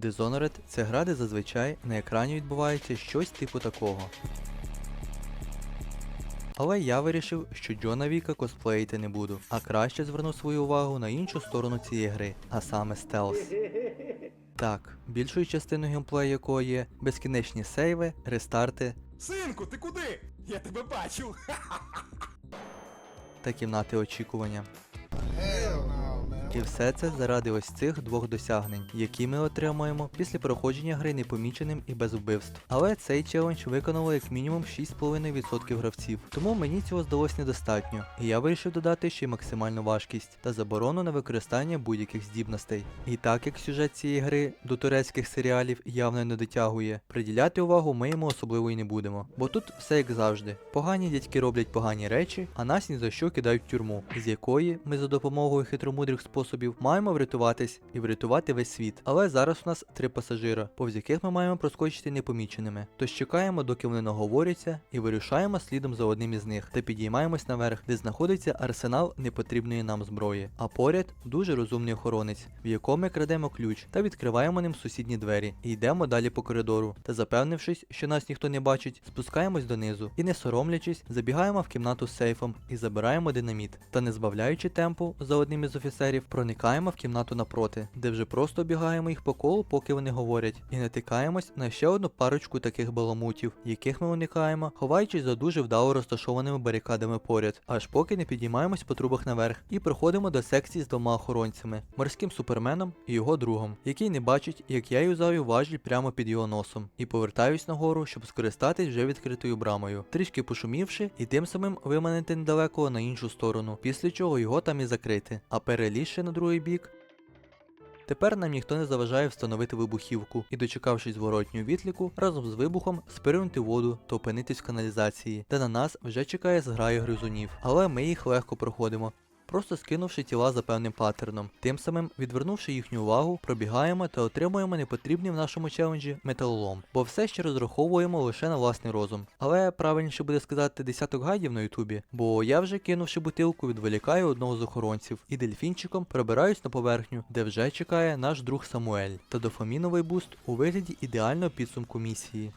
Dishonored – це гра, де зазвичай на екрані відбувається щось типу такого. Але я вирішив, що Джона Віка косплеїти не буду, а краще зверну свою увагу на іншу сторону цієї гри, а саме стелс. Так, більшою частиною геймплею якої є безкінечні сейви, рестарти Синку, ти куди? Я тебе бачу. та кімнати очікування. І все це заради ось цих двох досягнень, які ми отримаємо після проходження гри непоміченим і без вбивств. Але цей челендж виконало як мінімум 6,5% гравців, тому мені цього здалось недостатньо, і я вирішив додати ще й максимальну важкість та заборону на використання будь-яких здібностей. І так як сюжет цієї гри до турецьких серіалів явно не дотягує, приділяти увагу ми йому особливо і не будемо, бо тут все як завжди. Погані дядьки роблять погані речі, а нас ні за що кидають в тюрму, з якої ми за допомогою хитромудрих способів маємо врятуватись і врятувати весь світ. Але зараз у нас три пасажира, повз яких ми маємо проскочити непоміченими. Тож чекаємо, доки вони наговоряться, і вирушаємо слідом за одним із них та підіймаємось наверх, де знаходиться арсенал непотрібної нам зброї. А поряд дуже розумний охоронець, в якому ми крадемо ключ та відкриваємо ним сусідні двері і йдемо далі по коридору. Та запевнившись, що нас ніхто не бачить, спускаємось донизу і, не соромлячись, забігаємо в кімнату з сейфом і забираємо динаміт. Та не збавляючи темпу за одним із офіцерів, проникаємо в кімнату напроти, де вже просто бігаємо їх по колу, поки вони говорять, і натикаємось на ще одну парочку таких баламутів, яких ми уникаємо, ховаючись за дуже вдало розташованими барикадами поряд, аж поки не підіймаємось по трубах наверх і проходимо до секції з двома охоронцями, морським суперменом і його другом, який не бачить, як я юзаю важіль прямо під його носом, і повертаюсь нагору, щоб скористатись вже відкритою брамою, трішки пошумівши і тим самим виманити недалеко на іншу сторону, після чого його там і закрити, а перелізши на другий бік. Тепер нам ніхто не заважає встановити вибухівку і, дочекавшись зворотнього відліку, разом з вибухом спирнути воду та опинитись в каналізації, де на нас вже чекає зграя гризунів, але ми їх легко проходимо. Просто скинувши тіла за певним паттерном, тим самим відвернувши їхню увагу, пробігаємо та отримуємо непотрібний в нашому челенджі металолом, бо все ще розраховуємо лише на власний розум. Але правильніше буде сказати десяток гайдів на ютубі, бо я вже кинувши бутилку, відволікаю одного з охоронців і дельфінчиком пробираюсь на поверхню, де вже чекає наш друг Самуель, та дофаміновий буст у вигляді ідеального підсумку місії.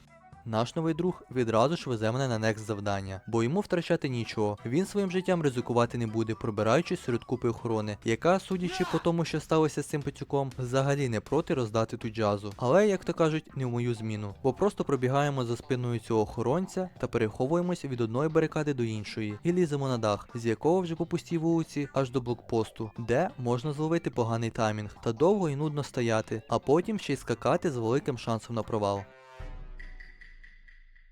Наш новий друг відразу ж везе мене на некст завдання, бо йому втрачати нічого. Він своїм життям ризикувати не буде, пробираючись серед купи охорони, яка, судячи по тому, що сталося з цим пацюком, взагалі не проти роздати ту джазу. Але, як то кажуть, не в мою зміну, бо просто пробігаємо за спиною цього охоронця та переховуємося від одної барикади до іншої і ліземо на дах, з якого вже по пустій вулиці аж до блокпосту, де можна зловити поганий таймінг та довго і нудно стояти, а потім ще й скакати з великим шансом на провал.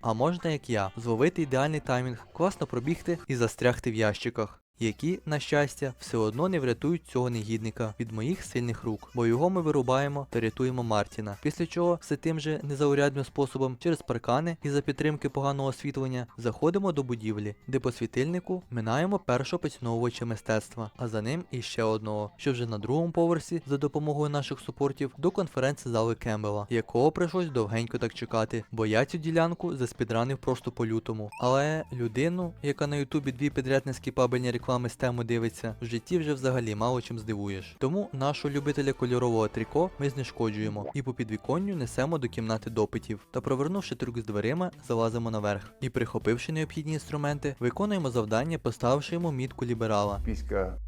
А можна, як я, зловити ідеальний таймінг, класно пробігти і застрягти в ящиках. Які, на щастя, все одно не врятують цього негідника від моїх сильних рук, бо його ми вирубаємо та рятуємо Мартіна. Після чого все тим же незаурядним способом через паркани і за підтримки поганого освітлення заходимо до будівлі, де по світильнику минаємо першого поціновувача мистецтва, а за ним іще одного, що вже на другому поверсі за допомогою наших супортів до конференц-зали Кембела, якого прийшлось довгенько так чекати, бо я цю ділянку заспідранив просто по лютому. Але людину, яка на ютубі дві підряд нескіпабельні реклами з тему дивиться, в житті вже взагалі мало чим здивуєш. Тому нашого любителя кольорового тріко ми знешкоджуємо і по підвіконню несемо до кімнати допитів. Та провернувши трюк з дверима, залазимо наверх. І прихопивши необхідні інструменти, виконуємо завдання, поставивши йому мітку ліберала. піська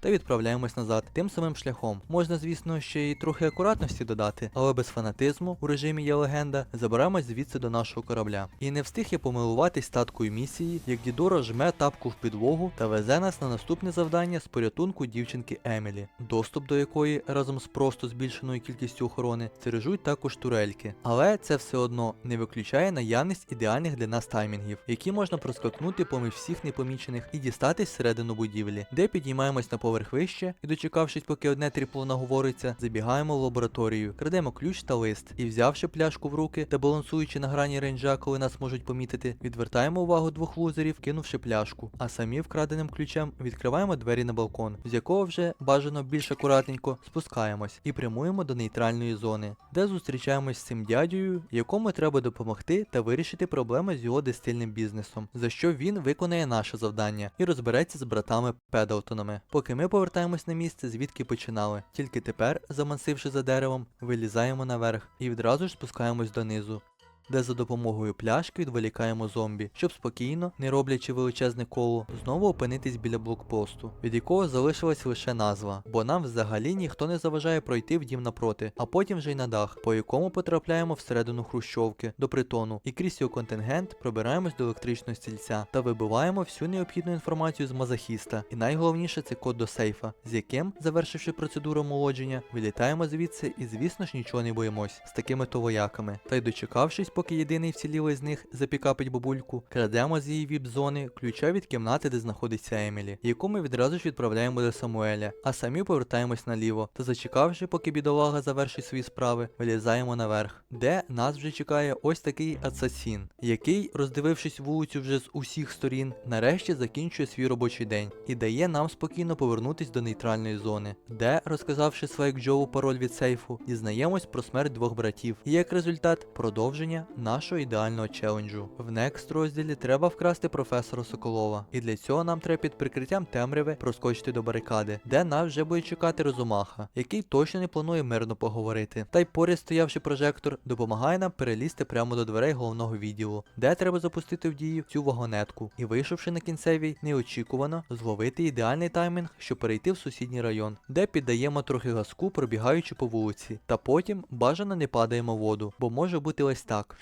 та відправляємось назад тим самим шляхом. Можна, звісно, ще й трохи акуратності додати, але без фанатизму у режимі є легенда забираємось звідси до нашого корабля. І не встиг я помилуватись статкою місії, як дідура жме тапку в підлогу та везе нас на наступне завдання з порятунку дівчинки Емілі, доступ до якої разом з просто збільшеною кількістю охорони стережуть також турельки. Але це все одно не виключає наявність ідеальних для нас таймінгів, які можна проскакнути поміж всіх непомічених і дістатись всередину будівлі, де підіймаємось на поверх вище і, дочекавшись, поки одне тріпло наговориться, забігаємо в лабораторію, крадемо ключ та лист. І, взявши пляшку в руки та балансуючи на грані рейнджа, коли нас можуть помітити, відвертаємо увагу двох лузерів, кинувши пляшку, а самі вкраденим ключем відкриваємо двері на балкон, з якого вже бажано більш акуратненько спускаємось і прямуємо до нейтральної зони, де зустрічаємось з цим дядьою, якому треба допомогти та вирішити проблеми з його дистильним бізнесом, за що він виконає наше завдання і розбереться з братами Педлтонами, поки ми повертаємось на місце, звідки починали. Тільки тепер, замансивши за деревом, вилізаємо наверх і відразу ж спускаємось донизу. Де за допомогою пляшки відволікаємо зомбі, щоб спокійно, не роблячи величезне коло, знову опинитись біля блокпосту, від якого залишилась лише назва, бо нам взагалі ніхто не заважає пройти в дім напроти, а потім вже й на дах, по якому потрапляємо всередину хрущовки, до притону, і крізь його контингент пробираємось до електричного стільця та вибиваємо всю необхідну інформацію з мазахіста. І найголовніше це код до сейфа, з яким, завершивши процедуру омолодження, вилітаємо звідси і, звісно ж, нічого не боїмось з такими то вояками. Та й дочекавшись, поки єдиний вцілілий з них запікапить бабульку, крадемо з її віп-зони ключа від кімнати, де знаходиться Емілі, яку ми відразу ж відправляємо до Самуеля, а самі повертаємось наліво та зачекавши, поки бідолага завершить свої справи, вилізаємо наверх, де нас вже чекає ось такий асасін, який, роздивившись вулицю вже з усіх сторін, нарешті закінчує свій робочий день і дає нам спокійно повернутись до нейтральної зони, де, розказавши Свайк Джоу пароль від сейфу, дізнаємось про смерть двох братів, і як результат продовження нашого ідеального челенджу. В Next розділі треба вкрасти професора Соколова, і для цього нам треба під прикриттям темряви проскочити до барикади, де нас вже буде чекати Розумаха, який точно не планує мирно поговорити. Та й поряд стоявши прожектор допомагає нам перелізти прямо до дверей головного відділу, де треба запустити в дію цю вагонетку, і вийшовши на кінцевій, неочікувано зловити ідеальний таймінг, щоб перейти в сусідній район, де піддаємо трохи газку, пробігаючи по вулиці, та потім бажано не падаємо воду, бо може бути ось так. く。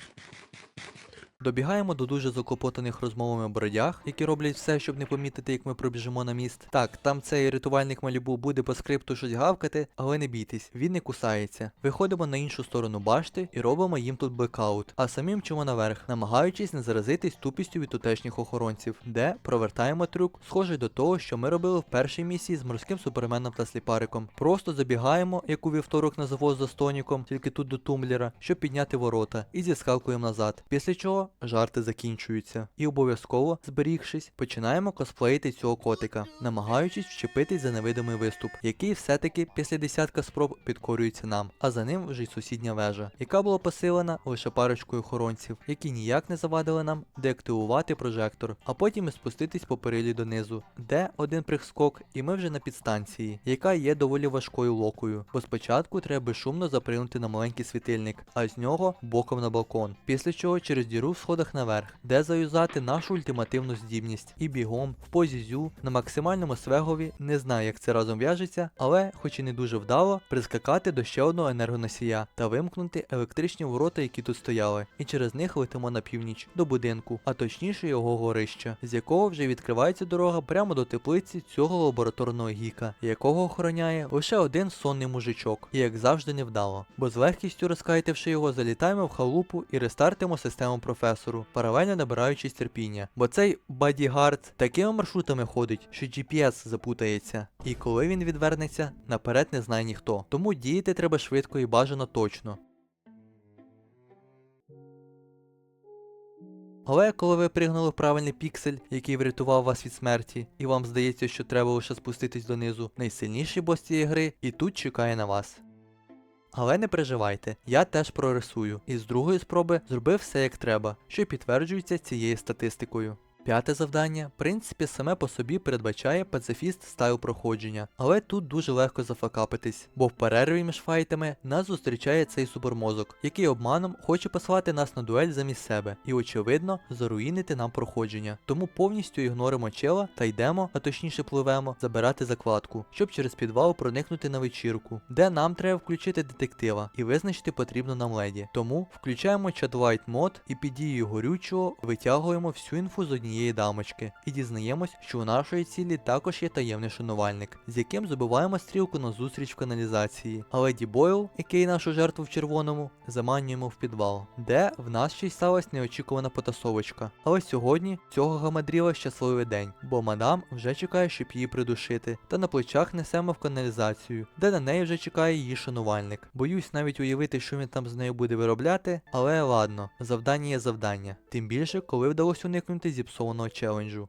Добігаємо до дуже заклопотаних розмовами бродяг, які роблять все, щоб не помітити, як ми пробіжимо на міст. Так, там цей рятувальник малібу буде по скрипту щось гавкати, але не бійтесь, він не кусається. Виходимо на іншу сторону башти і робимо їм тут блекаут, а самі мчимо наверх, намагаючись не заразитись тупістю від тутешніх охоронців, де провертаємо трюк, схожий до того, що ми робили в першій місії з морським суперменом та сліпариком. Просто забігаємо, як у вівторок на завоз за стоніком, тільки тут до тумблера, щоб підняти ворота, і зіскакуємо назад. Після чого жарти закінчуються. І обов'язково, зберігшись, починаємо косплеїти цього котика, намагаючись вчепитись за невидимий виступ, який все-таки після десятка спроб підкорюється нам, а за ним вже й сусідня вежа, яка була посилена лише парочкою охоронців, які ніяк не завадили нам деактивувати прожектор, а потім і спуститись по перилі донизу, де один прискок, і ми вже на підстанції, яка є доволі важкою локою. Бо спочатку треба безшумно запригнути на маленький світильник, а з нього боком на балкон. Після чого через діру сходах наверх, де заюзати нашу ультимативну здібність. І бігом, в позі зю, на максимальному свегові, не знаю, як це разом в'яжеться, але, хоч і не дуже вдало, прискакати до ще одного енергоносія та вимкнути електричні ворота, які тут стояли, і через них летимо на північ, до будинку, а точніше його горища, з якого вже відкривається дорога прямо до теплиці цього лабораторного гіка, якого охороняє лише один сонний мужичок, і як завжди невдало. Бо з легкістю розкайтивши його, залітаємо в халупу і рестартимо систему професору, паралельно набираючись терпіння. Бо цей бодігард такими маршрутами ходить, що GPS запутається. І коли він відвернеться, наперед не знає ніхто. Тому діяти треба швидко і бажано точно. Але коли ви пригнули правильний піксель, який врятував вас від смерті, і вам здається, що треба лише спуститись донизу, найсильніший бос цієї гри і тут чекає на вас. Але не переживайте, я теж прорисую, і з другої спроби зробив все як треба, що підтверджується цією статистикою. П'яте завдання, в принципі, саме по собі передбачає пацифіст стайл проходження, але тут дуже легко зафакапитись, бо в перерві між файтами нас зустрічає цей супермозок, який обманом хоче послати нас на дуель замість себе і, очевидно, заруїнити нам проходження. Тому повністю ігноримо чела та йдемо, а точніше пливемо, забирати закладку, щоб через підвал проникнути на вечірку, де нам треба включити детектива і визначити потрібну нам леді. Тому включаємо Chatlight мод і під дією горючого витягуємо всю інфу з однієї дамочки і дізнаємось, що у нашої цілі також є таємний шанувальник, з яким забиваємо стрілку на зустріч в каналізації. А леді Бойл, який нашу жертву в червоному, заманюємо в підвал, де в нас ще й сталася неочікувана потасовочка. Але сьогодні цього гамадріла щасливий день, бо мадам вже чекає, щоб її придушити, та на плечах несемо в каналізацію, де на неї вже чекає її шанувальник. Боюсь навіть уявити, що він там з нею буде виробляти, але ладно, завдання є завдання. Тим більше, коли вдалося уникнути зіпсованого челенджу.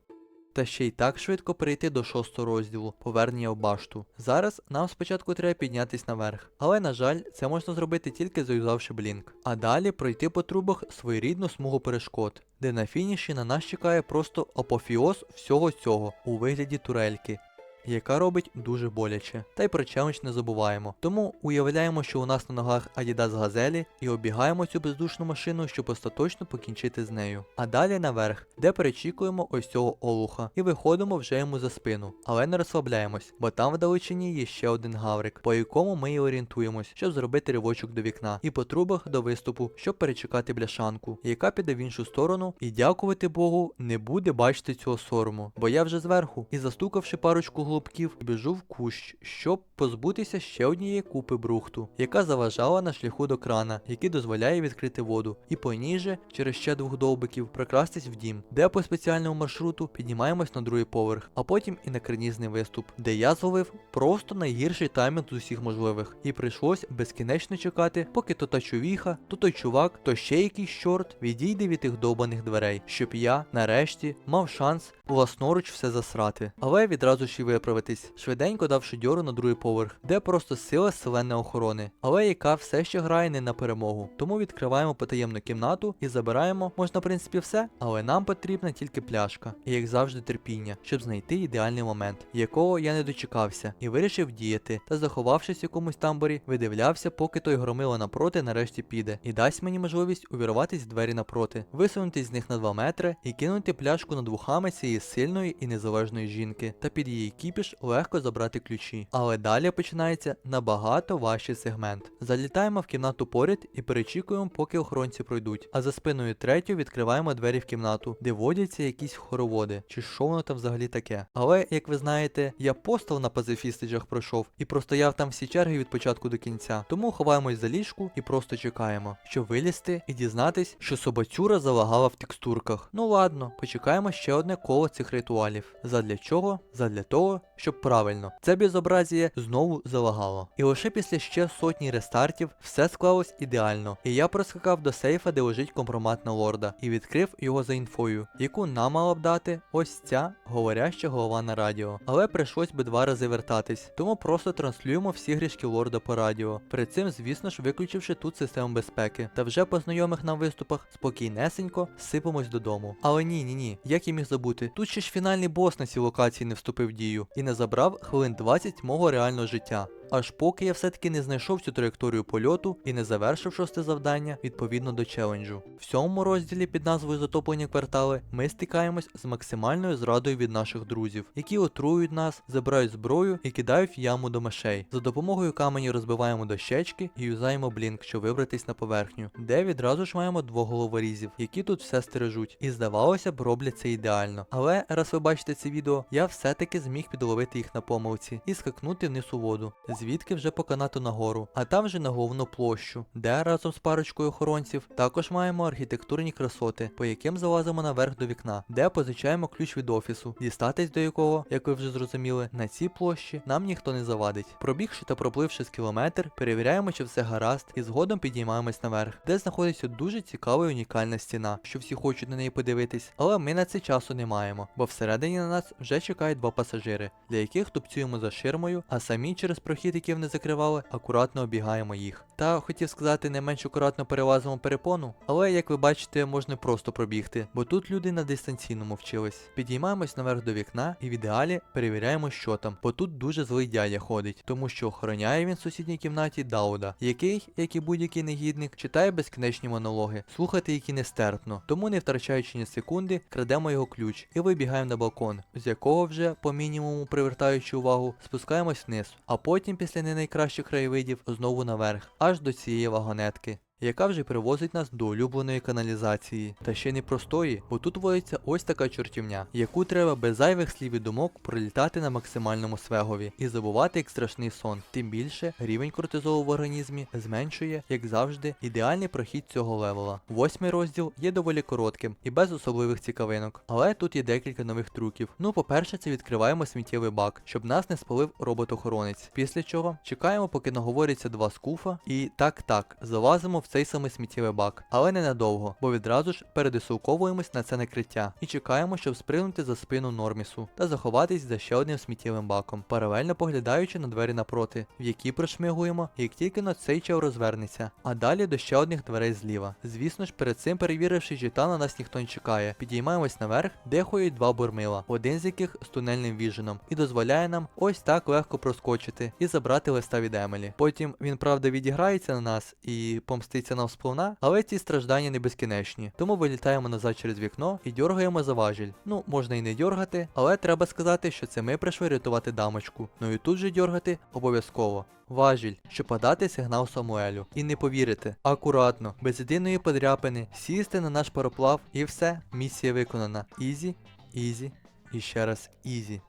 Та ще й так швидко перейти до шостого розділу повернення в башту. Зараз нам спочатку треба піднятись наверх, але на жаль, це можна зробити тільки заюзавши блінк. А далі пройти по трубах своєрідну смугу перешкод, де на фініші на нас чекає просто апофіоз всього цього у вигляді турельки. Яка робить дуже боляче. Та й про челендж не забуваємо. Тому уявляємо, що у нас на ногах Adidas Газелі і обігаємо цю бездушну машину, щоб остаточно покінчити з нею. А далі наверх, де перечікуємо ось цього олуха і виходимо вже йому за спину. Але не розслабляємось, бо там вдалечині є ще один гаврик, по якому ми і орієнтуємось, щоб зробити ривочок до вікна, і по трубах до виступу, щоб перечекати бляшанку, яка піде в іншу сторону, і дякувати Богу, не буде бачити цього сорому. Бо я вже зверху, і застукавши парочку голубків, біжу в кущ, щоб позбутися ще однієї купи брухту, яка заважала на шляху до крана, який дозволяє відкрити воду, і по ній же, через ще двох довбиків, прокрастись в дім, де по спеціальному маршруту піднімаємось на другий поверх, а потім і на карнізний виступ, де я зловив просто найгірший таймінг з усіх можливих, і прийшлось безкінечно чекати, поки то та човіха, то той чувак, то ще якийсь чорт відійде від тих довбаних дверей, щоб я, нарешті, мав шанс власноруч все засрати. Але відразу ж і виправитись, швиденько давши дьору на другий поверх, де просто сила селеної охорони, але яка все ще грає не на перемогу. Тому відкриваємо потаємну кімнату і забираємо, можна в принципі все, але нам потрібна тільки пляшка, і як завжди терпіння, щоб знайти ідеальний момент, якого я не дочекався, і вирішив діяти, та заховавшись в якомусь тамбурі, видивлявся, поки той громило напроти нарешті піде, і дасть мені можливість увірватись в двері напроти, висунутись з них на 2 метри і кинути пляшку над вухами цієї сильної і незалежної жінки, та під її кіпіш легко забрати ключі. Але далі починається набагато важчий сегмент. Залітаємо в кімнату поряд і перечікуємо, поки охоронці пройдуть. А за спиною третю відкриваємо двері в кімнату, де водяться якісь хороводи, чи що воно там взагалі таке. Але, як ви знаєте, я постав на пазифістиджах пройшов і простояв там всі черги від початку до кінця. Тому ховаємось за ліжку і просто чекаємо, щоб вилізти і дізнатись, що собацюра залагала в текстурках. Ну ладно, почекаємо ще одне коло цих ритуалів. Задля чого? Задля того, щоб правильно, це безобразіє знову залагало. І лише після ще сотні рестартів все склалось ідеально. І я проскакав до сейфа, де лежить компромат на лорда, і відкрив його за інфою, яку нам мала б дати ось ця говоряща голова на радіо. Але прийшлось би два рази вертатись, тому просто транслюємо всі грішки лорда по радіо. Перед цим, звісно ж, виключивши тут систему безпеки. Та вже по знайомих нам виступах спокійнесенько сипемось додому. Але ні, ні, ні, як я міг забути? Тут ще ж фінальний бос на цій локації не вступив в дію і не забрав хвилин 20 мого реального життя. Аж поки я все-таки не знайшов цю траєкторію польоту і не завершив шосте завдання відповідно до челенджу. В сьомому розділі під назвою Затоплені квартали ми стикаємось з максимальною зрадою від наших друзів, які отрують нас, забирають зброю і кидають в яму до мишей. За допомогою каменю розбиваємо дощечки і юзаємо блінк, щоб вибратись на поверхню, де відразу ж маємо двох головорізів, які тут все стережуть. І здавалося б, роблять це ідеально. Але раз ви бачите це відео, я все-таки зміг підловити їх на помилці і скакнути вниз у воду звідки вже по канату нагору, а там вже на головну площу, де разом з парочкою охоронців також маємо архітектурні красоти, по яким залазимо наверх до вікна, де позичаємо ключ від офісу, дістатись до якого, як ви вже зрозуміли, на цій площі нам ніхто не завадить. Пробігши та пропливши з кілометр, перевіряємо, чи все гаразд, і згодом підіймаємось наверх, де знаходиться дуже цікава і унікальна стіна, що всі хочуть на неї подивитись, але ми на це часу не маємо, бо всередині на нас вже чекають два пасажири, для яких тупцюємо за ширмою, а самі через прохід, який вони закривали, акуратно обігаємо їх. Та хотів сказати, не менш акуратно перелазимо перепону, але як ви бачите, можна просто пробігти, бо тут люди на дистанційному вчились. Підіймаємось наверх до вікна і в ідеалі перевіряємо, що там, бо тут дуже злий дядя ходить, тому що охороняє він в сусідній кімнаті Дауда, який, як і будь-який негідник, читає безкінечні монологи, слухати які нестерпно. Тому, не втрачаючи ні секунди, крадемо його ключ і вибігаємо на балкон, з якого вже, по мінімуму привертаючи увагу, спускаємось вниз, а потім після не найкращих краєвидів знову наверх, аж до цієї вагонетки. Яка вже привозить нас до улюбленої каналізації. Та ще не простої, бо тут водиться ось така чортівня, яку треба без зайвих слів і думок пролітати на максимальному свегові і забувати як страшний сон. Тим більше рівень кортизолу в організмі зменшує, як завжди, ідеальний прохід цього левела. Восьмий розділ є доволі коротким і без особливих цікавинок, але тут є декілька нових трюків. Ну, по-перше, це відкриваємо сміттєвий бак, щоб нас не спалив робот-охоронець. Після чого чекаємо, поки наговориться два скуфа, і так так залазимо в цей самий сміттєвий бак, але ненадовго, бо відразу ж передислоковуємось на це накриття і чекаємо, щоб спригнути за спину Нормісу та заховатись за ще одним сміттєвим баком, паралельно поглядаючи на двері напроти, в які прошмигуємо, як тільки на цей чел розвернеться, а далі до ще одних дверей зліва. Звісно ж, перед цим перевіривши, чи та на нас ніхто не чекає, підіймаємось наверх, де ходять два бурмила, один з яких з тунельним віженом, і дозволяє нам ось так легко проскочити і забрати листа від Емелі. Потім він правда відіграється на нас і помститься нам сповна, але ці страждання не безкінечні. Тому вилітаємо назад через вікно і дергаємо за важіль. Ну, можна і не дергати, але треба сказати, що це ми прийшли рятувати дамочку. Ну і тут же дергати обов'язково. Важіль, щоб подати сигнал Самуелю. І не повірите, акуратно, без єдиної подряпини, сісти на наш пароплав і все, місія виконана. Ізі, ізі і ще раз ізі.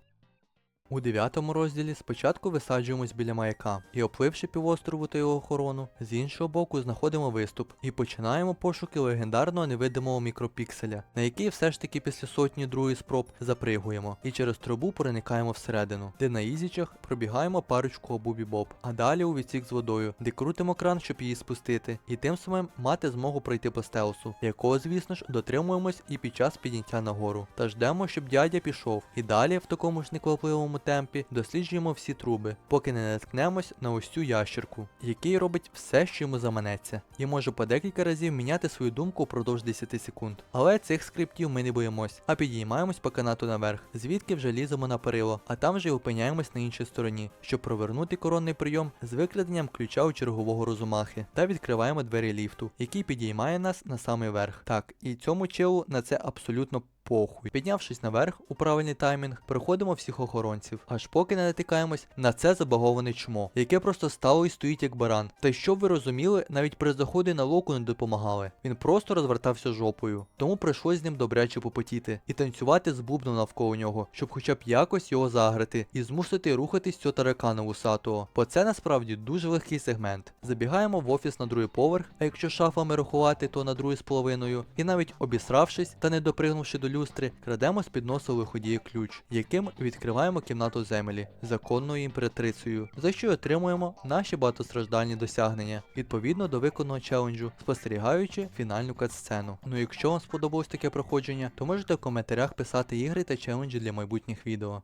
У дев'ятому розділі спочатку висаджуємось біля маяка і, опливши півострову та його охорону, з іншого боку знаходимо виступ і починаємо пошуки легендарного невидимого мікропікселя, на який все ж таки після сотні другої спроб запригуємо, і через трубу проникаємо всередину, де на ізічах пробігаємо парочку обубі боб, а далі у відсік з водою, де крутимо кран, щоб її спустити, і тим самим мати змогу пройти по стелсу, якого, звісно ж, дотримуємось і під час підняття нагору. Та ждемо, щоб дядя пішов, і далі в такому ж неквапливому темпі досліджуємо всі труби, поки не наткнемось на ось цю ящерку, який робить все, що йому заманеться, і може по декілька разів міняти свою думку впродовж 10 секунд. Але цих скриптів ми не боїмось, а підіймаємось по канату наверх, звідки вже ліземо на перило, а там вже й опиняємось на іншій стороні, щоб провернути коронний прийом з викладенням ключа у чергового розумахи, та відкриваємо двері ліфту, який підіймає нас на самий верх. Так, і цьому челу на це абсолютно похуй. Піднявшись наверх у правильний таймінг, проходимо всіх охоронців, аж поки не натикаємось на це забаговане чмо, яке просто стало і стоїть як баран. Та й щоб ви розуміли, навіть при заході на локу не допомагали. Він просто розвертався жопою. Тому прийшлось з ним добряче попотіти і танцювати з бубном навколо нього, щоб хоча б якось його заграти і змусити рухатись цього таракана вусатого. Бо це насправді дуже легкий сегмент. Забігаємо в офіс на другий поверх, а якщо шафами рахувати, то на другий з половиною, і навіть обісравшись та не допригнувши до люстри, крадемо з під носу виходіє ключ, яким відкриваємо кімнату землі, законною імператрицею, за що отримуємо наші багатостраждальні досягнення, відповідно до виконаного челенджу, спостерігаючи фінальну катсцену. Ну якщо вам сподобалось таке проходження, то можете в коментарях писати ігри та челенджі для майбутніх відео.